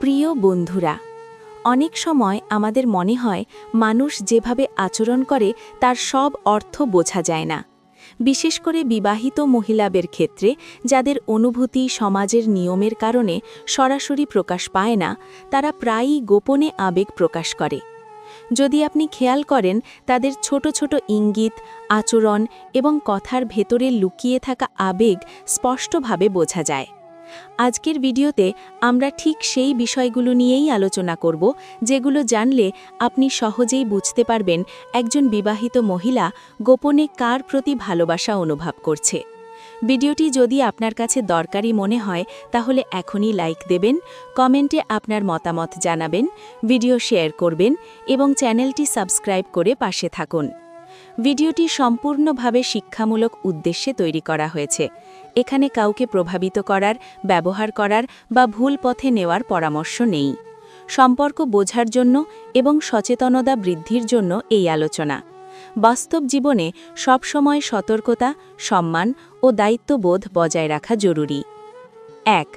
প্রিয় বন্ধুরা, অনেক সময় আমাদের মনে হয় মানুষ যেভাবে আচরণ করে তার সব অর্থ বোঝা যায় না। বিশেষ করে বিবাহিত মহিলাদের ক্ষেত্রে যাদের অনুভূতি সমাজের নিয়মের কারণে সরাসরি প্রকাশ পায় না, তারা প্রায়ই গোপনে আবেগ প্রকাশ করে। যদি আপনি খেয়াল করেন, তাদের ছোট ছোট ইঙ্গিত, আচরণ এবং কথার ভেতরে লুকিয়ে থাকা আবেগ স্পষ্টভাবে বোঝা যায়। আজকের ভিডিওতে আমরা ঠিক সেই বিষয়গুলো নিয়েই আলোচনা করব, যেগুলো জানলে আপনি সহজেই বুঝতে পারবেন একজন বিবাহিত মহিলা গোপনে কার প্রতি ভালোবাসা অনুভব করছে। ভিডিওটি যদি আপনার কাছে দরকারি মনে হয়, তাহলে এখনই লাইক দেবেন, কমেন্টে আপনার মতামত জানাবেন, ভিডিও শেয়ার করবেন এবং চ্যানেলটি সাবস্ক্রাইব করে পাশে থাকুন। ভিডিওটি সম্পূর্ণভাবে শিক্ষামূলক উদ্দেশ্যে তৈরি করা হয়েছে। এখানে কাউকে প্রভাবিত করার, ব্যবহার করার বা ভুল পথে নেওয়ার পরামর্শ নেই। সম্পর্ক বোঝার জন্য এবং সচেতনতা বৃদ্ধির জন্য এই আলোচনা। বাস্তব জীবনে সবসময় সতর্কতা, সম্মান ও দায়িত্ববোধ বজায় রাখা জরুরি। এক,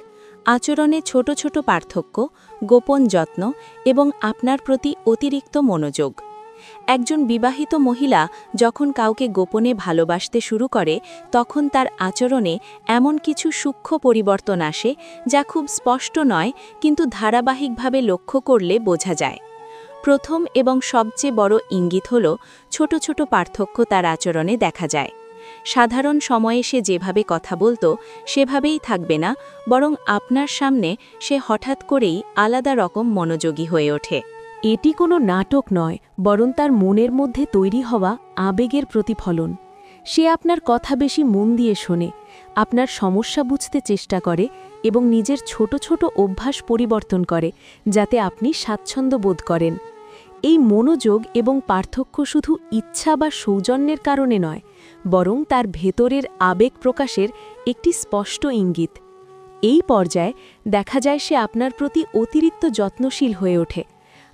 আচরণে ছোট ছোট পার্থক্য, গোপন যত্ন এবং আপনার প্রতি অতিরিক্ত মনোযোগ। একজন বিবাহিত মহিলা যখন কাউকে গোপনে ভালোবাসতে শুরু করে, তখন তার আচরণে এমন কিছু সূক্ষ্ম পরিবর্তন আসে যা খুব স্পষ্ট নয়, কিন্তু ধারাবাহিকভাবে লক্ষ্য করলে বোঝা যায়। প্রথম এবং সবচেয়ে বড় ইঙ্গিত হল, ছোট ছোট পার্থক্য তার আচরণে দেখা যায়। সাধারণ সময়ে সে যেভাবে কথা বলতো, সেভাবেই থাকবে না, বরং আপনার সামনে সে হঠাৎ করেই আলাদা রকম মনোযোগী হয়ে ওঠে। এটি কোনো নাটক নয়, বরং তার মনের মধ্যে তৈরি হওয়া আবেগের প্রতিফলন। সে আপনার কথা বেশি মন দিয়ে শোনে, আপনার সমস্যা বুঝতে চেষ্টা করে এবং নিজের ছোট ছোট অভ্যাস পরিবর্তন করে, যাতে আপনি স্বাচ্ছন্দ্য বোধ করেন। এই মনোযোগ এবং পার্থক্য শুধু ইচ্ছা বা সৌজন্যের কারণে নয়, বরং তার ভেতরের আবেগ প্রকাশের একটি স্পষ্ট ইঙ্গিত। এই পর্যায়ে দেখা যায় সে আপনার প্রতি অতিরিক্ত যত্নশীল হয়ে ওঠে।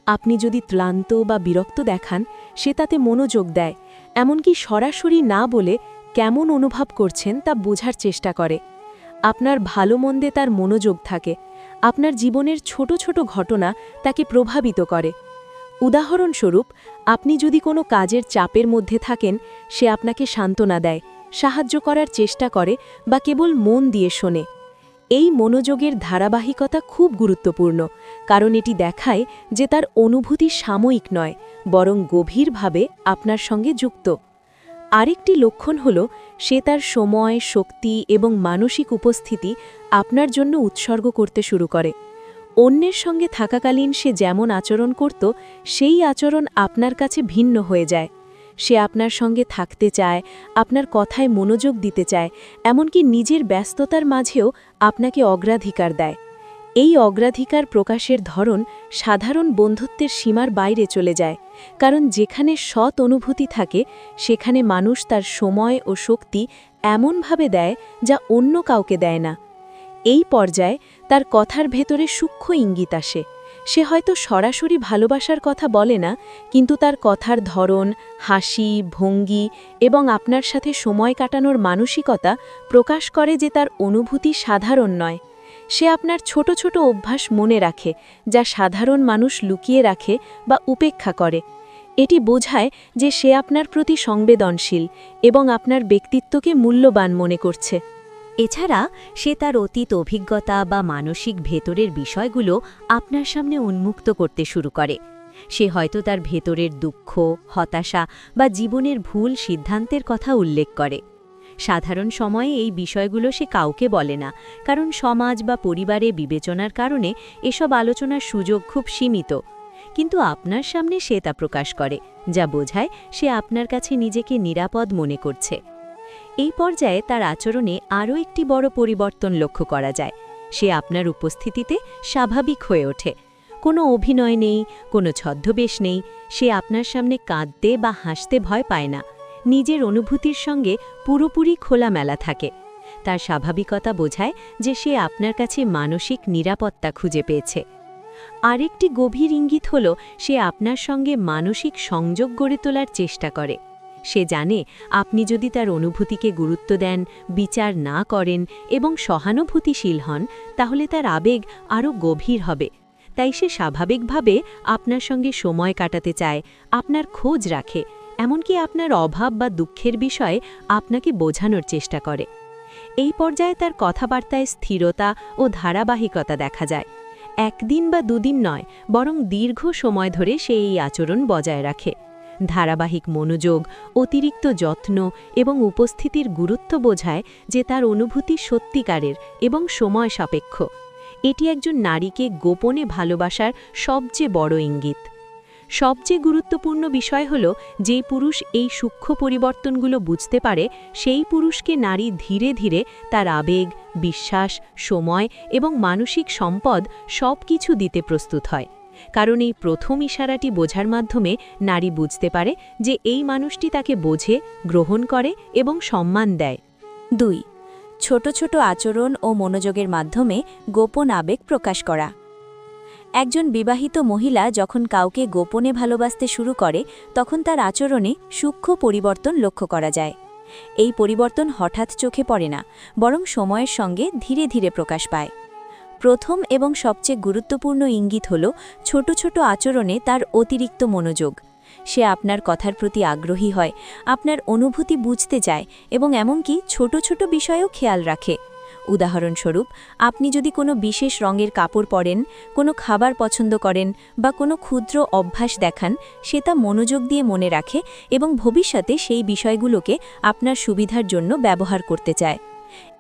আপনি যদি ক্লান্ত বা বিরক্ত দেখান, সে তাতে মনোযোগ দেয়, এমনকি সরাসরি না বলে কেমন অনুভব করছেন তা বোঝার চেষ্টা করে। আপনার ভালো মন্দে তার মনোযোগ থাকে, আপনার জীবনের ছোট ছোট ঘটনা তাকে প্রভাবিত করে। উদাহরণস্বরূপ, আপনি যদি কোনো কাজের চাপের মধ্যে থাকেন, সে আপনাকে সান্ত্বনা দেয়, সাহায্য করার চেষ্টা করে বা কেবল মন দিয়ে শোনে। এই মনোযোগের ধারাবাহিকতা খুব গুরুত্বপূর্ণ, কারণ এটি দেখায় যে তার অনুভূতি সাময়িক নয়, বরং গভীরভাবে আপনার সঙ্গে যুক্ত। আরেকটি লক্ষণ হল, সে তার সময়, শক্তি এবং মানসিক উপস্থিতি আপনার জন্য উৎসর্গ করতে শুরু করে। অন্যের সঙ্গে থাকাকালীন সে যেমন আচরণ করত, সেই আচরণ আপনার কাছে ভিন্ন হয়ে যায়। সে আপনার সঙ্গে থাকতে চায়, আপনার কথায় মনোযোগ দিতে চায়, এমনকি নিজের ব্যস্ততার মাঝেও আপনাকে অগ্রাধিকার দেয়। এই অগ্রাধিকার প্রকাশের ধরন সাধারণ বন্ধুত্বের সীমার বাইরে চলে যায়, কারণ যেখানে সৎ অনুভূতি থাকে, সেখানে মানুষ তার সময় ও শক্তি এমনভাবে দেয় যা অন্য কাউকে দেয় না। এই পর্যায়ে তার কথার ভেতরে সূক্ষ্ম ইঙ্গিত আসে। সে হয়তো সরাসরি ভালোবাসার কথা বলে না, কিন্তু তার কথার ধরন, হাসি, ভঙ্গি এবং আপনার সাথে সময় কাটানোর মানসিকতা প্রকাশ করে যে তার অনুভূতি সাধারণ নয়। সে আপনার ছোট ছোট অভ্যাস মনে রাখে, যা সাধারণ মানুষ লুকিয়ে রাখে বা উপেক্ষা করে। এটি বোঝায় যে সে আপনার প্রতি সংবেদনশীল এবং আপনার ব্যক্তিত্বকে মূল্যবান মনে করছে। এছাড়া সে তার অতীত অভিজ্ঞতা বা মানসিক ভেতরের বিষয়গুলো আপনার সামনে উন্মুক্ত করতে শুরু করে। সে হয়তো তার ভেতরের দুঃখ, হতাশা বা জীবনের ভুল সিদ্ধান্তের কথা উল্লেখ করে। সাধারণ সময়ে এই বিষয়গুলো সে কাউকে বলে না, কারণ সমাজ বা পরিবারে বিবেচনার কারণে এসব আলোচনার সুযোগ খুব সীমিত। কিন্তু আপনার সামনে সে তা প্রকাশ করে, যা বোঝায় সে আপনার কাছে নিজেকে নিরাপদ মনে করছে। এই পর্যায়ে তার আচরণে আরও একটি বড় পরিবর্তন লক্ষ্য করা যায়। সে আপনার উপস্থিতিতে স্বাভাবিক হয়ে ওঠে। কোনো অভিনয় নেই, কোনো ছদ্মবেশ নেই, সে আপনার সামনে কাঁদতে বা হাসতে ভয় পায় না। নিজের অনুভূতির সঙ্গে পুরোপুরি খোলামেলা থাকে। তার স্বাভাবিকতা বোঝায় যে সে আপনার কাছে মানসিক নিরাপত্তা খুঁজে পেয়েছে। আরেকটি গভীর ইঙ্গিত হল, সে আপনার সঙ্গে মানসিক সংযোগ গড়ে তোলার চেষ্টা করে। সে জানে আপনি যদি তার অনুভূতিকে গুরুত্ব দেন, বিচার না করেন এবং সহানুভূতিশীল হন, তাহলে তার আবেগ আরও গভীর হবে। তাই সে স্বাভাবিকভাবে আপনার সঙ্গে সময় কাটাতে চায়, আপনার খোঁজ রাখে, এমনকি আপনার অভাব বা দুঃখের বিষয়ে আপনাকে বোঝানোর চেষ্টা করে। এই পর্যায়ে তার কথাবার্তায় স্থিরতা ও ধারাবাহিকতা দেখা যায়। একদিন বা দুদিন নয়, বরং দীর্ঘ সময় ধরে সে এই আচরণ বজায় রাখে। ধারাবাহিক মনোযোগ, অতিরিক্ত যত্ন এবং উপস্থিতির গুরুত্ব বোঝায় যে তার অনুভূতি সত্যিকারের এবং সময় সাপেক্ষ। এটি একজন নারীকে গোপনে ভালোবাসার সবচেয়ে বড় ইঙ্গিত। সবচেয়ে গুরুত্বপূর্ণ বিষয় হল যেই পুরুষ এই সূক্ষ্ম পরিবর্তনগুলো বুঝতে পারে, সেই পুরুষকে নারী ধীরে ধীরে তার আবেগ, বিশ্বাস, সময় এবং মানসিক সম্পদ সব কিছু দিতে প্রস্তুত হয়। কারণ এই প্রথম ইশারাটি বোঝার মাধ্যমে নারী বুঝতে পারে যে এই মানুষটি তাকে বোঝে, গ্রহণ করে এবং সম্মান দেয়। দুই, ছোট ছোট আচরণ ও মনোযোগের মাধ্যমে গোপন আবেগ প্রকাশ করা। একজন বিবাহিত মহিলা যখন কাউকে গোপনে ভালোবাসতে শুরু করে, তখন তার আচরণে সূক্ষ্ম পরিবর্তন লক্ষ্য করা যায়। এই পরিবর্তন হঠাৎ চোখে পড়ে না, বরং সময়ের সঙ্গে ধীরে ধীরে প্রকাশ পায়। প্রথম এবং সবচেয়ে গুরুত্বপূর্ণ ইঙ্গিত হল ছোট ছোট আচরণে তার অতিরিক্ত মনোযোগ। সে আপনার কথার প্রতি আগ্রহী হয়, আপনার অনুভূতি বুঝতে চায় এবং এমনকি ছোট ছোট বিষয়েও খেয়াল রাখে। উদাহরণস্বরূপ, আপনি যদি কোনো বিশেষ রঙের কাপড় পরেন, কোনো খাবার পছন্দ করেন বা কোনো ক্ষুদ্র অভ্যাস দেখান, সে তা মনোযোগ দিয়ে মনে রাখে এবং ভবিষ্যতে সেই বিষয়গুলোকে আপনার সুবিধার জন্য ব্যবহার করতে চায়।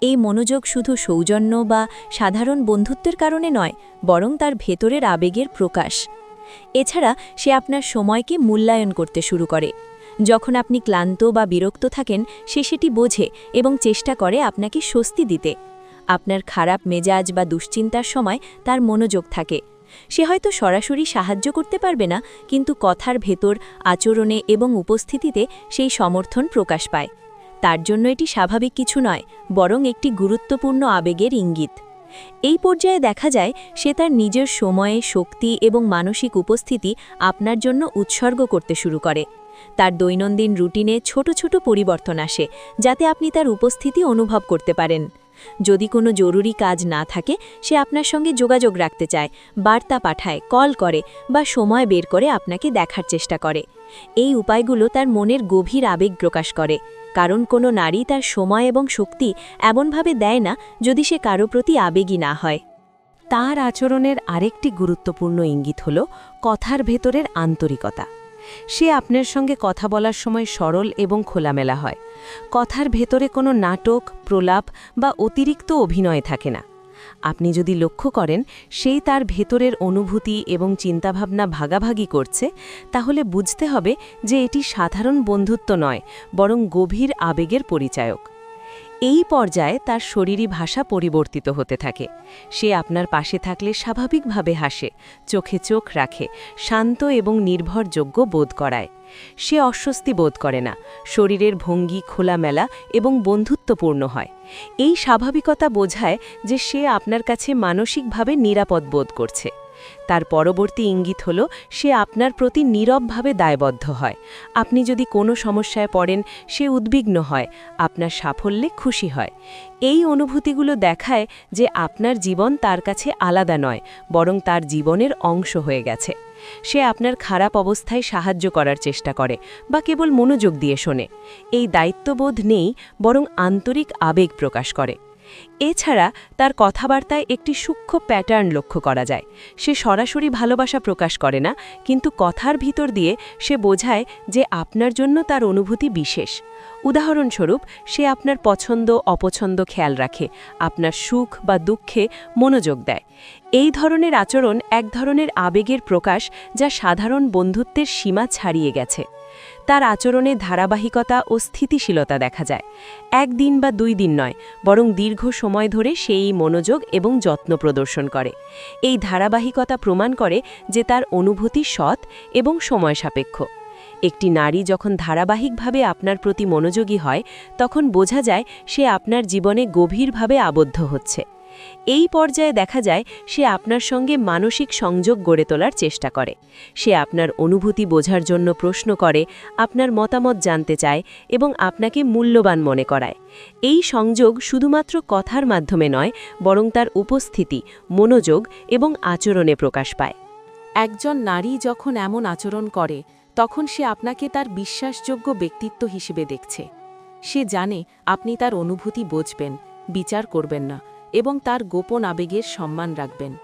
এই মনোযোগ শুধু সৌজন্য বা সাধারণ বন্ধুত্বের কারণে নয়, বরং তার ভেতরের আবেগের প্রকাশ। এছাড়া সে আপনার সময়কে মূল্যায়ন করতে শুরু করে। যখন আপনি ক্লান্ত বা বিরক্ত থাকেন, সে সেটি বোঝে এবং চেষ্টা করে আপনাকে স্বস্তি দিতে। আপনার খারাপ মেজাজ বা দুশ্চিন্তার সময় তার মনোযোগ থাকে। সে হয়তো সরাসরি সাহায্য করতে পারবে না, কিন্তু কথার ভেতর, আচরণে এবং উপস্থিতিতে সেই সমর্থন প্রকাশ পায়। তার জন্য এটি স্বাভাবিক কিছু নয়, বরং একটি গুরুত্বপূর্ণ আবেগের ইঙ্গিত। এই পর্যায়ে দেখা যায়, সে তার নিজের সময়ে, শক্তি এবং মানসিক উপস্থিতি আপনার জন্য উৎসর্গ করতে শুরু করে। তার দৈনন্দিন রুটিনে ছোট ছোট পরিবর্তন আসে, যাতে আপনি তার উপস্থিতি অনুভব করতে পারেন। যদি কোনো জরুরি কাজ না থাকে, সে আপনার সঙ্গে যোগাযোগ রাখতে চায়, বার্তা পাঠায়, কল করে বা সময় বের করে আপনাকে দেখার চেষ্টা করে। এই উপায়গুলো তার মনের গভীর আবেগ প্রকাশ করে। কারণ কোনো নারী তার সময় এবং শক্তি এমনভাবে দেয় না, যদি সে কারও প্রতি আবেগী না হয়। তার আচরণের আরেকটি গুরুত্বপূর্ণ ইঙ্গিত হল কথার ভেতরের আন্তরিকতা। সে আপনার সঙ্গে কথা বলার সময় সরল এবং খোলামেলা হয়। কথার ভেতরে কোনো নাটক, প্রলাপ বা অতিরিক্ত অভিনয় থাকে না। আপনি যদি লক্ষ্য করেন, সেই তার ভেতরের অনুভূতি এবং চিন্তাভাবনা ভাগাভাগি করছে, তাহলে বুঝতে হবে যে এটি সাধারণ বন্ধুত্ব নয়, বরং গভীর আবেগের পরিচায়ক। এই পর্যায়ে তার শরীরী ভাষা পরিবর্তিত হতে থাকে। সে আপনার পাশে থাকলে স্বাভাবিকভাবে হাসে, চোখে চোখ রাখে, শান্ত এবং নির্ভরযোগ্য বোধ করায়। সে অস্বস্তি বোধ করে না, শরীরের ভঙ্গি, খোলামেলা এবং বন্ধুত্বপূর্ণ হয়। এই স্বাভাবিকতা বোঝায় যে সে আপনার কাছে মানসিকভাবে নিরাপদ বোধ করছে। তার পরবর্তী ইঙ্গিত হল, সে আপনার প্রতি নীরবভাবে দায়বদ্ধ হয়। আপনি যদি কোনো সমস্যায় পড়েন, সে উদ্বিগ্ন হয়, আপনার সাফল্যে খুশি হয়। এই অনুভূতিগুলো দেখায় যে আপনার জীবন তার কাছে আলাদা নয়, বরং তার জীবনের অংশ হয়ে গেছে। সে আপনার খারাপ অবস্থায় সাহায্য করার চেষ্টা করে বা কেবল মনোযোগ দিয়ে শোনে। এই দায়িত্ববোধ নেই, বরং আন্তরিক আবেগ প্রকাশ করে। এছাড়া তার কথাবার্তায় একটি সূক্ষ্ম প্যাটার্ন লক্ষ্য করা যায়। সে সরাসরি ভালোবাসা প্রকাশ করে না, কিন্তু কথার ভিতর দিয়ে সে বোঝায় যে আপনার জন্য তার অনুভূতি বিশেষ। উদাহরণস্বরূপ, সে আপনার পছন্দ, অপছন্দ খেয়াল রাখে, আপনার সুখ বা দুঃখে মনোযোগ দেয়। এই ধরনের আচরণ এক ধরনের আবেগের প্রকাশ যা সাধারণ বন্ধুত্বের সীমা ছাড়িয়ে গেছে। তার আচরণে ধারাবাহিকতা ও স্থিতিশীলতা দেখা যায়। একদিন বা দুই দিন নয়, বরং দীর্ঘ সময় ধরে সেই মনোযোগ এবং যত্ন প্রদর্শন করে। এই ধারাবাহিকতা প্রমাণ করে যে তার অনুভূতি সৎ এবং সময় সাপেক্ষ। একটি নারী যখন ধারাবাহিকভাবে আপনার প্রতি মনোযোগী হয়, তখন বোঝা যায় সে আপনার জীবনে গভীরভাবে আবদ্ধ হচ্ছে। এই পর্যায়ে দেখা যায় সে আপনার সঙ্গে মানসিক সংযোগ গড়ে তোলার চেষ্টা করে। সে আপনার অনুভূতি বোঝার জন্য প্রশ্ন করে, আপনার মতামত জানতে চায় এবং আপনাকে মূল্যবান মনে করায়। এই সংযোগ শুধুমাত্র কথার মাধ্যমে নয়, বরং তার উপস্থিতি, মনোযোগ এবং আচরণে প্রকাশ পায়। একজন নারী যখন এমন আচরণ করে, তখন সে আপনাকে তার বিশ্বাসযোগ্য ব্যক্তিত্ব হিসেবে দেখছে। সে জানে আপনি তার অনুভূতি বুঝবেন, বিচার করবেন না। এবং তার গোপন আবেগের সম্মান রাখবেন।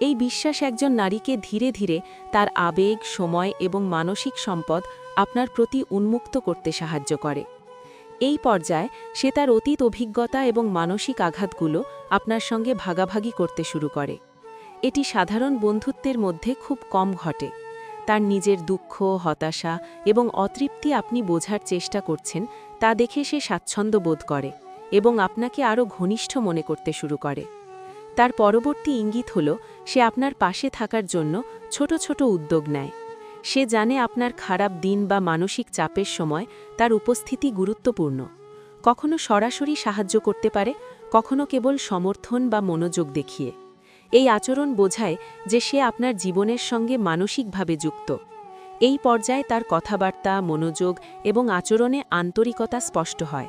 এই বিশ্বাস একজন নারীকে ধীরে ধীরে তার আবেগ, সময় এবং মানসিক সম্পদ আপনার প্রতি উন্মুক্ত করতে সাহায্য করে। এই পর্যায়ে সে তার অতীত অভিজ্ঞতা এবং মানসিক আঘাতগুলো আপনার সঙ্গে ভাগাভাগি করতে শুরু করে। এটি সাধারণ বন্ধুত্বের মধ্যে খুব কম ঘটে। তার নিজের দুঃখ, হতাশা এবং অতৃপ্তি আপনি বোঝার চেষ্টা করছেন, তা দেখে সে স্বাচ্ছন্দ্য বোধ করে। এবং আপনাকে আরও ঘনিষ্ঠ মনে করতে শুরু করে। তার পরবর্তী ইঙ্গিত হল, সে আপনার পাশে থাকার জন্য ছোট ছোট উদ্যোগ নেয়। সে জানে আপনার খারাপ দিন বা মানসিক চাপের সময় তার উপস্থিতি গুরুত্বপূর্ণ। কখনো সরাসরি সাহায্য করতে পারে, কখনো কেবল সমর্থন বা মনোযোগ দেখিয়ে। এই আচরণ বোঝায় যে সে আপনার জীবনের সঙ্গে মানসিকভাবে যুক্ত। এই পর্যায়ে তার কথাবার্তা, মনোযোগ এবং আচরণে আন্তরিকতা স্পষ্ট হয়।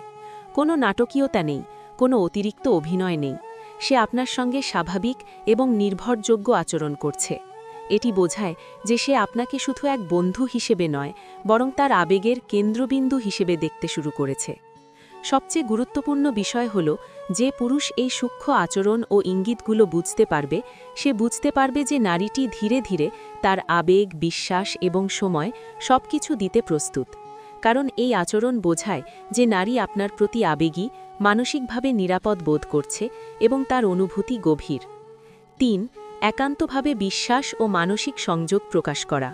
কোনো নাটকীয়তা নেই, কোনো অতিরিক্ত অভিনয় নেই। সে আপনার সঙ্গে স্বাভাবিক এবং নির্ভরযোগ্য আচরণ করছে। এটি বোঝায় যে সে আপনাকে শুধু এক বন্ধু হিসেবে নয়, বরং তার আবেগের কেন্দ্রবিন্দু হিসেবে দেখতে শুরু করেছে। সবচেয়ে গুরুত্বপূর্ণ বিষয় হল যে পুরুষ এই সূক্ষ্ম আচরণ ও ইঙ্গিতগুলো বুঝতে পারবে, সে বুঝতে পারবে যে নারীটি ধীরে ধীরে তার আবেগ, বিশ্বাস এবং সময় সবকিছু দিতে প্রস্তুত। কারণ এই আচরণ বোঝায় যে নারী আপনার প্রতি আবেগী, মানসিকভাবে নিরাপদ বোধ করছে এবং তার অনুভূতি গভীর। তিন, একান্তভাবে বিশ্বাস ও মানসিক সংযোগ প্রকাশ করা।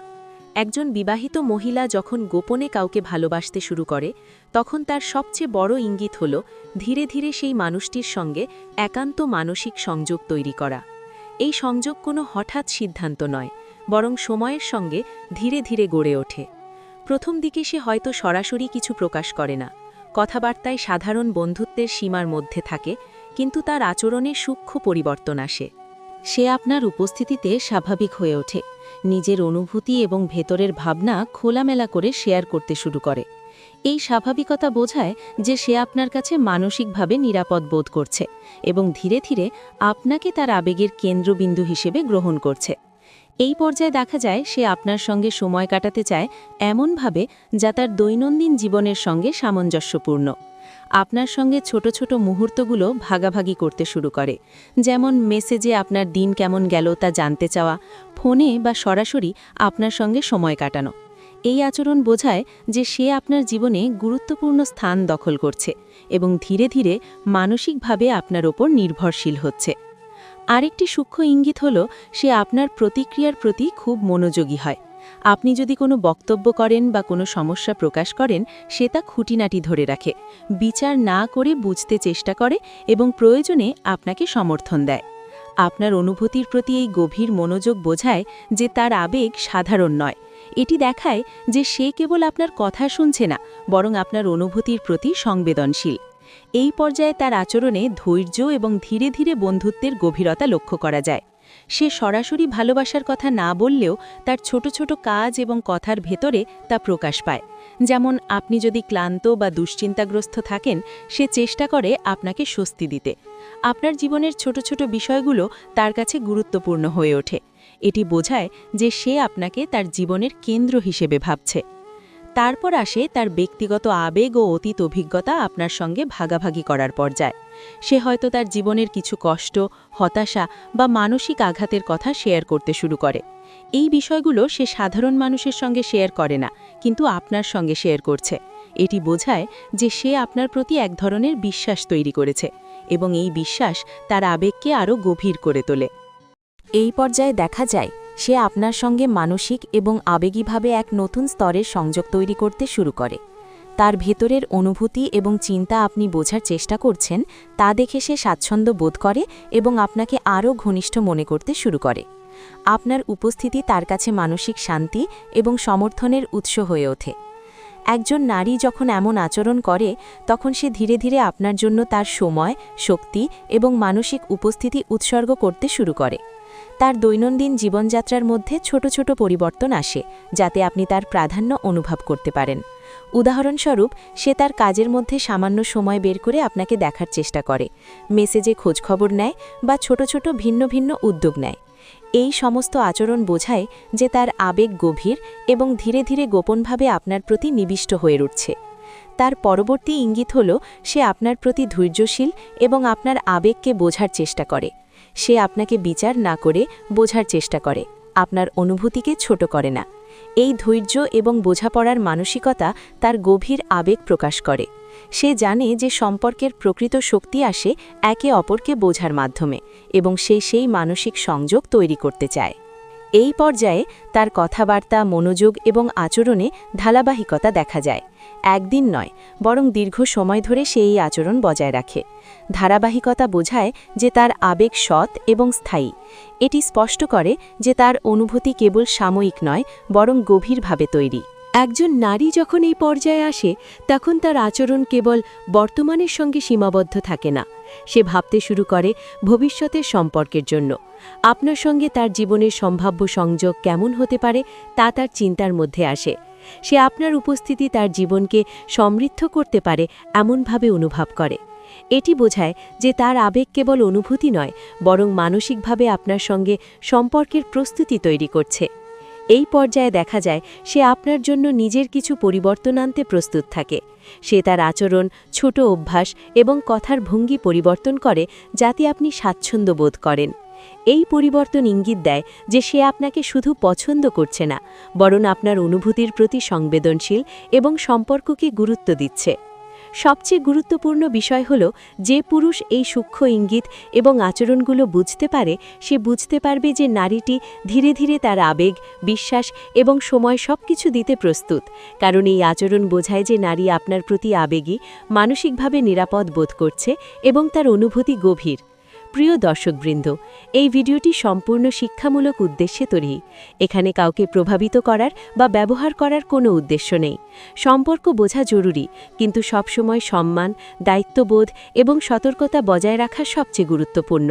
একজন বিবাহিত মহিলা যখন গোপনে কাউকে ভালোবাসতে শুরু করে, তখন তার সবচেয়ে বড় ইঙ্গিত হল ধীরে ধীরে সেই মানুষটির সঙ্গে একান্ত মানসিক সংযোগ তৈরি করা। এই সংযোগ কোনো হঠাৎ সিদ্ধান্ত নয়, বরং সময়ের সঙ্গে ধীরে ধীরে গড়ে ওঠে। প্রথম দিকে সে হয়তো সরাসরি কিছু প্রকাশ করে না। কথাবার্তায় সাধারণ বন্ধুত্বের সীমার মধ্যে থাকে, কিন্তু তার আচরণে সূক্ষ্ম পরিবর্তন আসে। সে আপনার উপস্থিতিতে স্বাভাবিক হয়ে ওঠে। নিজের অনুভূতি এবং ভেতরের ভাবনা খোলামেলা করে শেয়ার করতে শুরু করে। এই স্বাভাবিকতা বোঝায় যে সে আপনার কাছে মানসিকভাবে নিরাপদ বোধ করছে এবং ধীরে ধীরে আপনাকে তার আবেগের কেন্দ্রবিন্দু হিসেবে গ্রহণ করছে। এই পর্যায়ে দেখা যায় সে আপনার সঙ্গে সময় কাটাতে চায় এমনভাবে যা তার দৈনন্দিন জীবনের সঙ্গে সামঞ্জস্যপূর্ণ। আপনার সঙ্গে ছোট ছোট মুহূর্তগুলো ভাগাভাগি করতে শুরু করে, যেমন মেসেজে আপনার দিন কেমন গেল তা জানতে চাওয়া, ফোনে বা সরাসরি আপনার সঙ্গে সময় কাটানো। এই আচরণ বোঝায় যে সে আপনার জীবনে গুরুত্বপূর্ণ স্থান দখল করছে এবং ধীরে ধীরে মানসিকভাবে আপনার ওপর নির্ভরশীল হচ্ছে। আরেকটি সূক্ষ্ম ইঙ্গিত হল, সে আপনার প্রতিক্রিয়ার প্রতি খুব মনোযোগী হয়। আপনি যদি কোনো বক্তব্য করেন বা কোনো সমস্যা প্রকাশ করেন, সে তা খুঁটিনাটি ধরে রাখে। বিচার না করে বুঝতে চেষ্টা করে এবং প্রয়োজনে আপনাকে সমর্থন দেয়। আপনার অনুভূতির প্রতি এই গভীর মনোযোগ বোঝায় যে তার আবেগ সাধারণ নয়। এটি দেখায় যে সে কেবল আপনার কথা শুনছে না, বরং আপনার অনুভূতির প্রতি সংবেদনশীল। এই পর্যায়ে তার আচরণে ধৈর্য এবং ধীরে ধীরে বন্ধুত্বের গভীরতা লক্ষ্য করা যায়। সে সরাসরি ভালোবাসার কথা না বললেও তার ছোট ছোট কাজ এবং কথার ভেতরে তা প্রকাশ পায়। যেমন, আপনি যদি ক্লান্ত বা দুশ্চিন্তাগ্রস্ত থাকেন, সে চেষ্টা করে আপনাকে স্বস্তি দিতে। আপনার জীবনের ছোট ছোট বিষয়গুলো তার কাছে গুরুত্বপূর্ণ হয়ে ওঠে। এটি বোঝায় যে সে আপনাকে তার জীবনের কেন্দ্র হিসেবে ভাবছে। তারপর আসে তার ব্যক্তিগত আবেগ ও অতীত অভিজ্ঞতা আপনার সঙ্গে ভাগাভাগি করার পর্যায়। সে হয়তো তার জীবনের কিছু কষ্ট, হতাশা বা মানসিক আঘাতের কথা শেয়ার করতে শুরু করে। এই বিষয়গুলো সে সাধারণ মানুষের সঙ্গে শেয়ার করে না, কিন্তু আপনার সঙ্গে শেয়ার করছে। এটি বোঝায় যে সে আপনার প্রতি এক ধরনের বিশ্বাস তৈরি করেছে এবং এই বিশ্বাস তার আবেগকে আরও গভীর করে তোলে। এই পর্যায়ে দেখা যায় সে আপনার সঙ্গে মানসিক এবং আবেগীভাবে এক নতুন স্তরের সংযোগ তৈরি করতে শুরু করে। তার ভেতরের অনুভূতি এবং চিন্তা আপনি বোঝার চেষ্টা করছেন, তা দেখে সে স্বাচ্ছন্দ্য বোধ করে এবং আপনাকে আরও ঘনিষ্ঠ মনে করতে শুরু করে। আপনার উপস্থিতি তার কাছে মানসিক শান্তি এবং সমর্থনের উৎস হয়ে ওঠে। একজন নারী যখন এমন আচরণ করে, তখন সে ধীরে ধীরে আপনার জন্য তার সময়, শক্তি এবং মানসিক উপস্থিতি উৎসর্গ করতে শুরু করে। তার দৈনন্দিন জীবনযাত্রার মধ্যে ছোট ছোট পরিবর্তন আসে, যাতে আপনি তার প্রাধান্য অনুভব করতে পারেন। উদাহরণস্বরূপ, সে তার কাজের মধ্যে সামান্য সময় বের করে আপনাকে দেখার চেষ্টা করে, মেসেজে খোঁজখবর নেয় বা ছোট ছোট ভিন্ন ভিন্ন উদ্যোগ নেয়। এই সমস্ত আচরণ বোঝায় যে তার আবেগ গভীর এবং ধীরে ধীরে গোপনভাবে আপনার প্রতি নিবিষ্ট হয়ে উঠছে। তার পরবর্তী ইঙ্গিত হল, সে আপনার প্রতি ধৈর্যশীল এবং আপনার আবেগকে বোঝার চেষ্টা করে। সে আপনাকে বিচার না করে বোঝার চেষ্টা করে। আপনার অনুভূতিকে ছোট করে না। এই ধৈর্য এবং বোঝাপড়ার মানসিকতা তার গভীর আবেগ প্রকাশ করে। সে জানে যে সম্পর্কের প্রকৃত শক্তি আসে একে অপরকে বোঝার মাধ্যমে এবং সে সেই মানসিক সংযোগ তৈরি করতে চায়। এই পর্যায়ে তার কথাবার্তা, মনোযোগ এবং আচরণে ধারাবাহিকতা দেখা যায়। একদিন নয়, বরং দীর্ঘ সময় ধরে সে এই আচরণ বজায় রাখে। ধারাবাহিকতা বোঝায় যে তার আবেগ সৎ এবং স্থায়ী। এটি স্পষ্ট করে যে তার অনুভূতি কেবল সাময়িক নয়, বরং গভীরভাবে তৈরি। একজন নারী যখন এই পর্যায়ে আসে, তখন তার আচরণ কেবল বর্তমানের সঙ্গে সীমাবদ্ধ থাকে না। সে ভাবতে শুরু করে ভবিষ্যতের সম্পর্কের জন্য। আপনার সঙ্গে তার জীবনের সম্ভাব্য সংযোগ কেমন হতে পারে, তা তার চিন্তার মধ্যে আসে। সে আপনার উপস্থিতি তার জীবনকে সমৃদ্ধ করতে পারে এমনভাবে অনুভব করে। এটি বোঝায় যে তার আবেগ কেবল অনুভূতি নয়, বরং মানসিকভাবে আপনার সঙ্গে সম্পর্কের প্রস্তুতি তৈরি করছে। এই পর্যায়ে দেখা যায় সে আপনার জন্য নিজের কিছু পরিবর্তন আনতে প্রস্তুত থাকে। সে তার আচরণ, ছোট অভ্যাস এবং কথার ভঙ্গি পরিবর্তন করে যাতে আপনি স্বাচ্ছন্দ্য বোধ করেন। এই পরিবর্তন ইঙ্গিত দেয় যে সে আপনাকে শুধু পছন্দ করছে না, বরং আপনার অনুভূতির প্রতি সংবেদনশীল এবং সম্পর্ককে গুরুত্ব দিচ্ছে। সবচেয়ে গুরুত্বপূর্ণ বিষয় হল যে পুরুষ এই সূক্ষ্ম ইঙ্গিত এবং আচরণগুলো বুঝতে পারে, সে বুঝতে পারবে যে নারীটি ধীরে ধীরে তার আবেগ, বিশ্বাস এবং সময় সবকিছু দিতে প্রস্তুত, কারণ এই আচরণ বোঝায় যে নারী আপনার প্রতি আবেগী, মানসিকভাবে নিরাপদ বোধ করছে এবং তার অনুভূতি গভীর। প্রিয় দর্শকবৃন্দ, এই ভিডিওটি সম্পূর্ণ শিক্ষামূলক উদ্দেশ্যে তৈরি। এখানে কাউকে প্রভাবিত করার বা ব্যবহার করার কোনো উদ্দেশ্য নেই। সম্পর্ক বোঝা জরুরি, কিন্তু সবসময় সম্মান, দায়িত্ববোধ এবং সতর্কতা বজায় রাখা সবচেয়ে গুরুত্বপূর্ণ।